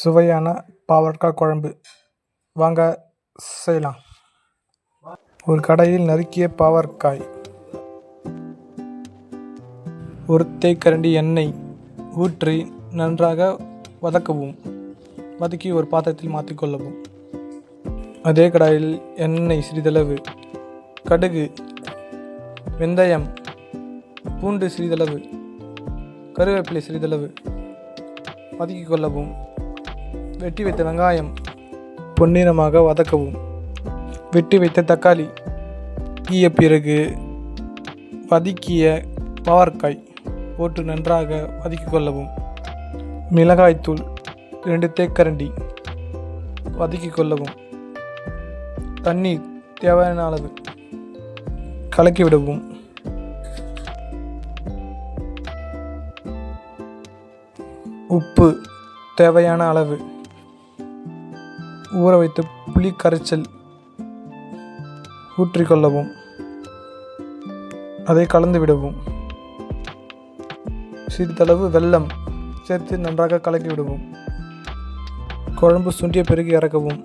சுவையான பாவற்காய் குழம்பு. வாங்க செய்யலாம். ஒரு கடையில் நறுக்கிய பாவற்காய். ஒரு தேக்கரண்டி எண்ணெய் ஊற்றி நன்றாக வதக்கவும். வதக்கி ஒரு பாத்திரத்தில் மாற்றிக்கொள்ளவும் அதே கடாயில் எண்ணெய் சிறிதளவு கடுகு வெந்தயம் பூண்டு சிறிதளவு கருவேப்பிலை சிறிதளவு வதக்கிக் கொள்ளவும். வெட்டி வைத்த வெங்காயம் பொன்னிறமாக வதக்கவும். வெட்டி வைத்த தக்காளி ஈய பிறகு வதக்கிய பாவற்காய் போட்டு நன்றாக வதக்கிக் கொள்ளவும். மிளகாய்த்தூள் ரெண்டு தேக்கரண்டி வதக்கிக் கொள்ளவும். தண்ணீர் தேவையான அளவு கலக்கி விடவும். உப்பு தேவையான அளவு ஊற வைத்த புளி கரைச்சல் ஊற்றிக்கொள்ளவும். அதை கலந்து விடவும். சிறிதளவு வெல்லம் சேர்த்து நன்றாக கலக்கி விடவும். குழம்பு சுண்டிய பிறகு இறக்கவும்.